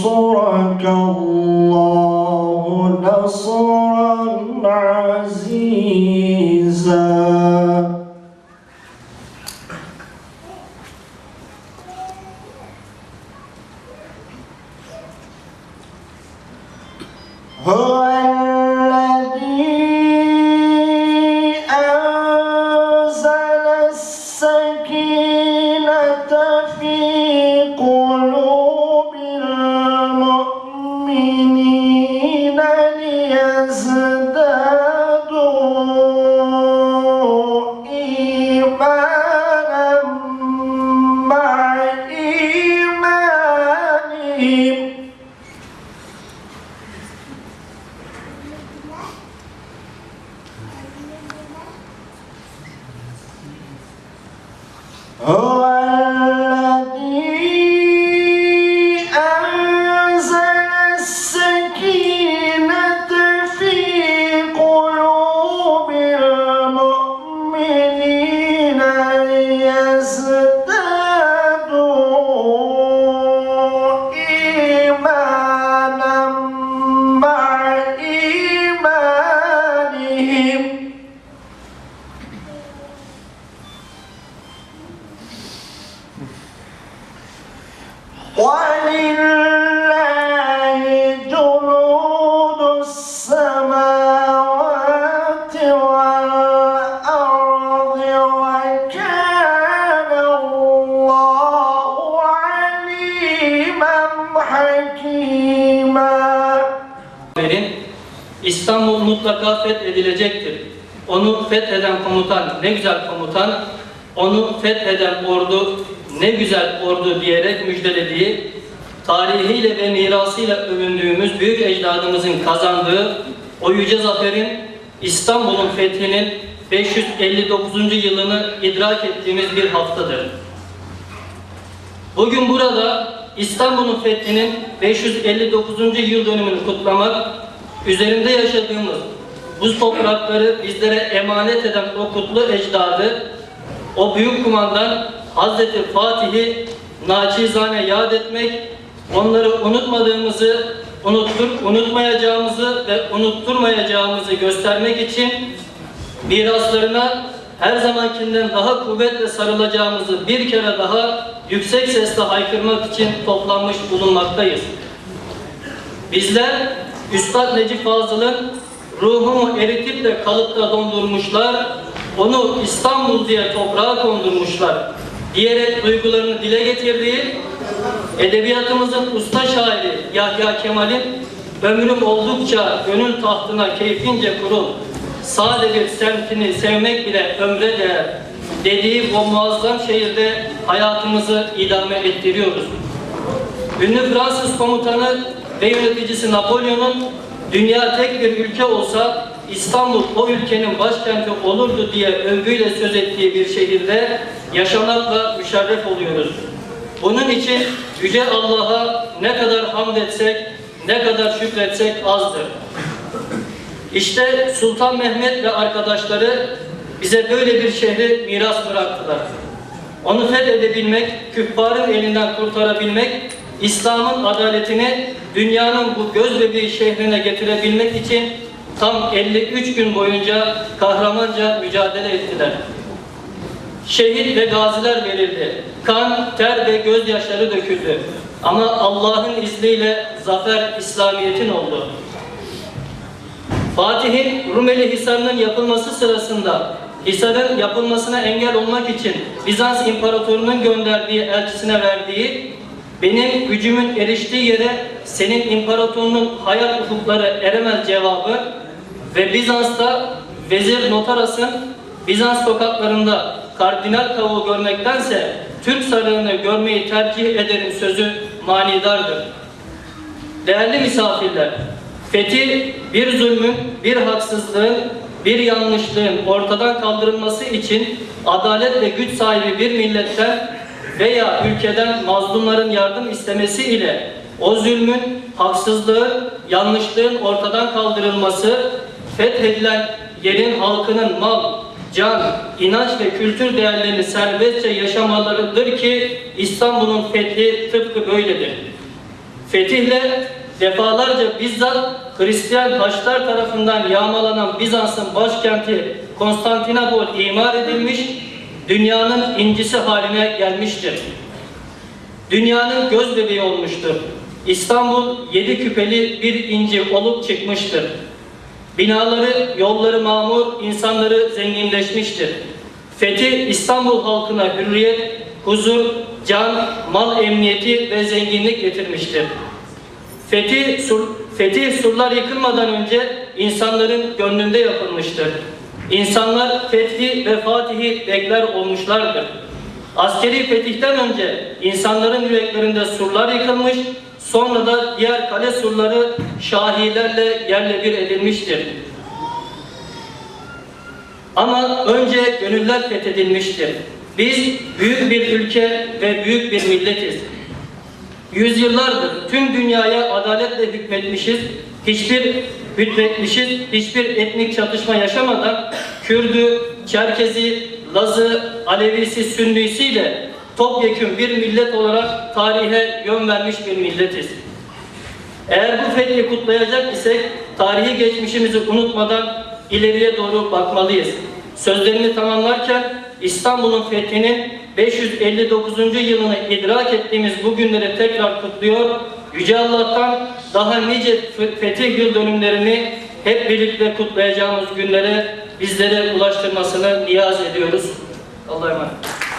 ينصرك الله نصرا عزيزا. هو Oh. İstanbul mutlaka fethedilecektir. Onu fetheden komutan ne güzel komutan, onu fetheden ordu ne güzel ordu diyerek müjdelediği, tarihiyle ve mirasıyla övündüğümüz büyük ecdadımızın kazandığı o yüce zaferin İstanbul'un fethinin 559. yılını idrak ettiğimiz bir haftadır. Bugün burada İstanbul'un fethinin 559. yıl dönümünü kutlamak, üzerinde yaşadığımız bu toprakları bizlere emanet eden o kutlu ecdadı, o büyük kumandan Hazreti Fatih'i naçizane yad etmek, onları unutmadığımızı, unuttur, unutmayacağımızı ve unutturmayacağımızı göstermek için miraslarına her zamankinden daha kuvvetle sarılacağımızı bir kere daha yüksek sesle haykırmak için toplanmış bulunmaktayız. Bizler Üstad Necip Fazıl'ın ruhumu eritip de kalıpta dondurmuşlar, onu İstanbul diye toprağa kondurmuşlar diyerek duygularını dile getirdiği edebiyatımızın usta şairi Yahya Kemal'in ömrüm oldukça gönül tahtına keyfince kurul sade bir semtini sevmek bile ömre değer dediği o muazzam şehirde hayatımızı idame ettiriyoruz. Ünlü Fransız komutanı ve yöneticisi Napolyon'un dünya tek bir ülke olsa İstanbul o ülkenin başkenti olurdu diye övgüyle söz ettiği bir şehirde yaşamakla müşerref oluyoruz. Bunun için Yüce Allah'a ne kadar hamd etsek, ne kadar şükretsek azdır. İşte Sultan Mehmet ve arkadaşları bize böyle bir şehri miras bıraktılar. Onu fethedebilmek, küffarın elinden kurtarabilmek, İslam'ın adaletini dünyanın bu göz bebeği şehrine getirebilmek için tam 53 gün boyunca kahramanca mücadele ettiler. Şehit ve gaziler verildi. Kan, ter ve gözyaşları döküldü. Ama Allah'ın izniyle zafer İslamiyet'in oldu. Fatih'in Rumeli Hisarı'nın yapılması sırasında Hisar'ın yapılmasına engel olmak için Bizans İmparatorunun gönderdiği elçisine verdiği benim gücümün eriştiği yere senin imparatorunun hayal ufukları eremez cevabı ve Bizans'ta Vezir Notaras'ın Bizans sokaklarında kardinal tavuğu görmektense Türk sarığını görmeyi tercih ederim sözü manidardır. Değerli misafirler, fethi bir zulmün, bir haksızlığın, bir yanlışlığın ortadan kaldırılması için adalet ve güç sahibi bir milletten veya ülkeden mazlumların yardım istemesi ile o zulmün, haksızlığın, yanlışlığın ortadan kaldırılması, fethedilen yerin halkının mal, can, inanç ve kültür değerlerini serbestçe yaşamalarıdır ki İstanbul'un fethi tıpkı böyledir. Fetihle defalarca bizzat Hristiyan Haçlar tarafından yağmalanan Bizans'ın başkenti Konstantinopol imar edilmiş, dünyanın incisi haline gelmiştir. Dünyanın göz bebeği olmuştur. İstanbul yedi küpeli bir inci olup çıkmıştır. Binaları, yolları mamur, insanları zenginleşmiştir. Fethi İstanbul halkına hürriyet, huzur, can, mal emniyeti ve zenginlik getirmiştir. Fethi, sur, fetih surlar yıkılmadan önce insanların gönlünde yapılmıştır. İnsanlar fethi ve fatihi bekler olmuşlardır. Askeri fetihten önce insanların yüreklerinde surlar yıkılmış, sonra da diğer kale surları şahilerle yerle bir edilmiştir. Ama önce gönüller fethedilmiştir. Biz büyük bir ülke ve büyük bir milletiz. Yüzyıllardır tüm dünyaya adaletle hükmetmişiz. Hiçbir hükmetmişiz, hiçbir etnik çatışma yaşamadan Kürdü, Çerkezi, Lazı, Alevisi, Sünnisiyle topyekün bir millet olarak tarihe yön vermiş bir milletiz. Eğer bu fethi kutlayacak isek tarihi geçmişimizi unutmadan ileriye doğru bakmalıyız. Sözlerimi tamamlarken İstanbul'un fethinin 559. yılını idrak ettiğimiz bu günleri tekrar kutluyor. Yüce Allah'tan daha nice fetih yıl dönümlerini hep birlikte kutlayacağımız günlere bizlere ulaştırmasını niyaz ediyoruz. Allah'a emanet.